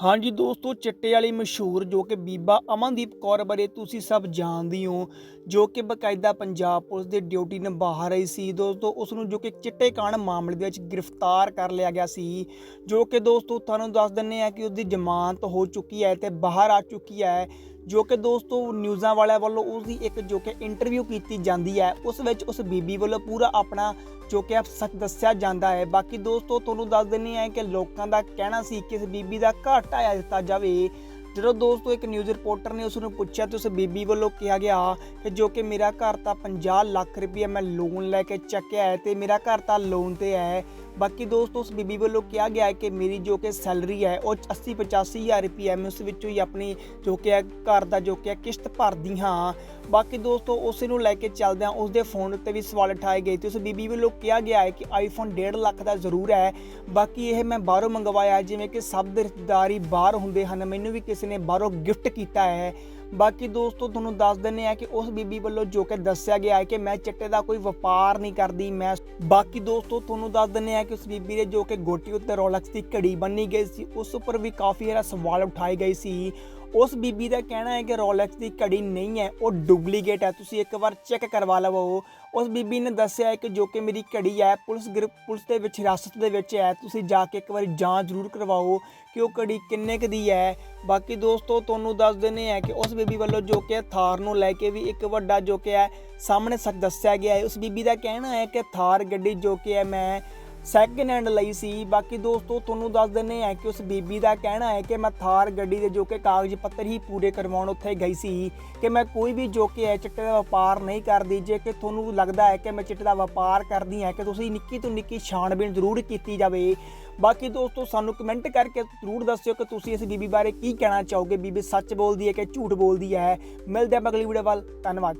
ਹਾਂਜੀ ਦੋਸਤੋ, ਚਿੱਟੇ ਵਾਲੀ ਮਸ਼ਹੂਰ ਜੋ ਕਿ ਬੀਬਾ ਅਮਨਦੀਪ ਕੌਰ ਬਾਰੇ ਤੁਸੀਂ ਸਭ ਜਾਣਦੇ ਹੋ, ਜੋ ਕਿ ਬਕਾਇਦਾ ਪੰਜਾਬ ਪੁਲਿਸ ਦੀ ਡਿਊਟੀ ਨਿਭਾ ਰਹੀ ਸੀ। ਦੋਸਤੋ ਉਸ ਨੂੰ ਜੋ ਕਿ ਚਿੱਟੇ ਕਾਂਡ ਮਾਮਲੇ ਦੇ ਵਿੱਚ ਗ੍ਰਿਫਤਾਰ ਕਰ ਲਿਆ ਗਿਆ ਸੀ, ਜੋ ਕਿ ਦੋਸਤੋ, ਤੁਹਾਨੂੰ ਦੱਸ ਦਿੰਨੇ ਆ ਕਿ ਉਸ ਦੀ ਜ਼ਮਾਨਤ ਹੋ ਚੁੱਕੀ ਹੈ ਤੇ ਬਾਹਰ ਆ ਚੁੱਕੀ ਹੈ। ਜੋ ਕਿ ਦੋਸਤੋ ਨਿਊਜ਼ਾਂ ਵਾਲਿਆਂ ਵੱਲੋਂ ਉਸ ਦੀ ਇੱਕ ਜੋ ਕਿ ਇੰਟਰਵਿਊ ਕੀਤੀ ਜਾਂਦੀ ਹੈ, ਉਸ ਵਿੱਚ ਉਸ ਬੀਬੀ ਵੱਲੋਂ ਪੂਰਾ ਆਪਣਾ ਜੋ ਕਿ ਸੱਚ ਦੱਸਿਆ ਜਾਂਦਾ ਹੈ। ਬਾਕੀ ਦੋਸਤੋ ਤੁਹਾਨੂੰ ਦੱਸ ਦਿੰਨੀ ਹੈ ਕਿ ਲੋਕਾਂ ਦਾ ਕਹਿਣਾ ਸੀ ਕਿ ਇਸ ਬੀਬੀ ਦਾ ਘਰ ਢਾਇਆ ਦਿੱਤਾ ਜਾਵੇ। ਜਦੋਂ ਦੋਸਤੋ ਇੱਕ ਨਿਊਜ਼ ਰਿਪੋਰਟਰ ਨੇ ਉਸ ਨੂੰ ਪੁੱਛਿਆ ਤੇ ਉਸ ਬੀਬੀ ਵੱਲੋਂ ਕਿਹਾ ਗਿਆ ਕਿ ਜੋ ਕਿ ਮੇਰਾ ਘਰ ਤਾਂ 50 ਲੱਖ ਰੁਪਏ ਮੈਂ ਲੋਨ ਲੈ ਕੇ ਚੱਕਿਆ ਹੈ ਤੇ ਮੇਰਾ ਘਰ ਤਾਂ ਲੋਨ ਤੇ ਹੈ। ਬਾਕੀ ਦੋਸਤੋ, ਉਸ ਬੀਬੀ ਵੱਲੋਂ ਕਿਹਾ ਗਿਆ ਹੈ ਕਿ ਮੇਰੀ ਜੋ ਕਿ ਸੈਲਰੀ ਹੈ, ਉਹ 80 85 ਹਜ਼ਾਰ ਰੁਪਏ ਮੈਂ ਉਸ ਵਿੱਚੋਂ ਹੀ ਆਪਣੀ ਜੋ ਕਿ ਹੈ, ਘਰ ਦਾ ਜੋ ਕਿ ਹੈ, ਕਿਸ਼ਤ ਭਰਦੀ ਹਾਂ। ਬਾਕੀ ਦੋਸਤੋ, ਉਸ ਨੂੰ ਲੈ ਕੇ ਚੱਲਦਿਆਂ ਉਸ ਦੇ ਫੋਨ ਉੱਤੇ ਵੀ ਸਵਾਲ ਉਠਾਏ ਗਏ ਤੇ ਉਸ ਬੀਬੀ ਵੱਲੋਂ ਕਿਹਾ ਗਿਆ ਹੈ ਕਿ ਆਈਫੋਨ 1.5 ਲੱਖ ਦਾ ਜ਼ਰੂਰ ਹੈ। ਬਾਕੀ ਇਹ ਮੈਂ ਬਾਹਰੋਂ ਮੰਗਵਾਇਆ, ਜਿਵੇਂ ਕਿ ਸਭ ਦੇ ਰਿਸ਼ਤੇਦਾਰ ਬਾਹਰ ਹੁੰਦੇ ਹਨ। ਮੈਨੂੰ ਵੀ ਕਿਸੇ ਨੇ ਬਾਹਰੋਂ ਗਿਫਟ ਕੀਤਾ ਹੈ। ਬਾਕੀ ਦੋਸਤੋ, ਤੁਹਾਨੂੰ ਦੱਸ ਦਿੰਨੇ ਆ ਕਿ ਉਸ ਬੀਬੀ ਵੱਲੋਂ ਜੋ ਕਿ ਦੱਸਿਆ ਗਿਆ ਹੈ ਕਿ ਮੈਂ ਚਿੱਟੇ ਦਾ ਕੋਈ ਵਪਾਰ ਨਹੀਂ ਕਰਦੀ, ਮੈਂ ਬਾਕੀ ਦੋਸਤੋ, ਤੁਹਾਨੂੰ ਦੱਸ ਦਿੰਨੇ ਆ ਕਿ ਉਸ ਬੀਬੀ ਦੇ ਜੋ ਕਿ ਗੋਟੀ ਉੱਤੇ ਰੋਲੈਕਸ ਦੀ ਘੜੀ ਬੰਨੀ ਗਈ ਸੀ, ਉਸ ਉੱਪਰ ਵੀ ਕਾਫੀ ਸਾਰਾ ਸਵਾਲ ਉਠਾਏ ਗਏ ਸੀ। ਉਸ ਬੀਬੀ ਦਾ ਕਹਿਣਾ ਹੈ ਕਿ ਰੋਲੈਕਸ ਦੀ ਘੜੀ ਨਹੀਂ ਹੈ, ਉਹ ਡੁਪਲੀਕੇਟ ਹੈ। ਤੁਸੀਂ ਇੱਕ ਵਾਰ ਚੈੱਕ ਕਰਵਾ ਲਵੋ ਉਸ ਬੀਬੀ ਨੇ ਦੱਸਿਆ ਹੈ ਕਿ ਜੋ ਕਿ ਮੇਰੀ ਘੜੀ ਹੈ, ਪੁਲਿਸ ਗ੍ਰਿਪ ਪੁਲਿਸ ਦੇ ਵਿੱਚ, ਹਿਰਾਸਤ ਦੇ ਵਿੱਚ ਹੈ। ਤੁਸੀਂ ਜਾ ਕੇ ਇੱਕ ਵਾਰੀ ਜਾਂਚ ਜ਼ਰੂਰ ਕਰਵਾਓ ਕਿ ਉਹ ਘੜੀ ਕਿੰਨੇ ਕੁ ਦੀ ਹੈ। ਬਾਕੀ ਦੋਸਤੋ, ਤੁਹਾਨੂੰ ਦੱਸ ਦਿੰਦੇ ਆ ਕਿ ਉਸ ਬੀਬੀ ਵੱਲੋਂ ਜੋ ਕਿ ਥਾਰ ਨੂੰ ਲੈ ਕੇ ਵੀ ਇੱਕ ਵੱਡਾ ਜੋ ਕਿ ਹੈ, ਸਾਹਮਣੇ ਸੱਚ ਦੱਸਿਆ ਗਿਆ ਹੈ। ਉਸ ਬੀਬੀ ਦਾ ਕਹਿਣਾ ਹੈ ਕਿ ਥਾਰ ਗੱਡੀ ਜੋ ਕਿ ਹੈ, ਮੈਂ ਸੈਕਿੰਡ ਹੈਂਡ ਲਈ ਸੀ। ਬਾਕੀ ਦੋਸਤੋ, ਤੁਹਾਨੂੰ ਦੱਸ ਦਿੰਨੇ ਆ ਕਿ ਉਸ ਬੀਬੀ ਦਾ ਕਹਿਣਾ ਹੈ ਕਿ ਮੈਂ ਥਾਰ ਗੱਡੀ ਦੇ ਜੋ ਕਿ ਕਾਗਜ਼ ਪੱਤਰ ਹੀ ਪੂਰੇ ਕਰਵਾਉਣ ਉੱਥੇ ਗਈ ਸੀ ਕਿ ਮੈਂ ਕੋਈ ਵੀ ਜੋ ਕਿ ਹੈ ਚਿੱਟੇ ਦਾ ਵਪਾਰ ਨਹੀਂ ਕਰਦੀ। ਜੇ ਕਿ ਤੁਹਾਨੂੰ ਲੱਗਦਾ ਹੈ ਕਿ ਮੈਂ ਚਿੱਟੇ ਦਾ ਵਪਾਰ ਕਰਦੀ ਹਾਂ ਕਿ ਤੁਸੀਂ ਨਿੱਕੀ ਤੋਂ ਨਿੱਕੀ ਛਾਣਬੀਣ ਜ਼ਰੂਰ ਕੀਤੀ ਜਾਵੇ। ਬਾਕੀ ਦੋਸਤੋ, ਸਾਨੂੰ ਕਮੈਂਟ ਕਰਕੇ ਜ਼ਰੂਰ ਦੱਸਿਓ ਕਿ ਤੁਸੀਂ ਇਸ ਬੀਬੀ ਬਾਰੇ ਕੀ ਕਹਿਣਾ ਚਾਹੋਗੇ। ਬੀਬੀ ਸੱਚ ਬੋਲਦੀ ਹੈ ਕਿ ਝੂਠ ਬੋਲਦੀ ਹੈ। ਮਿਲਦੇ ਹਾਂ ਅਗਲੀ ਵੀਡੀਓ ਵੱਲ। ਧੰਨਵਾਦ।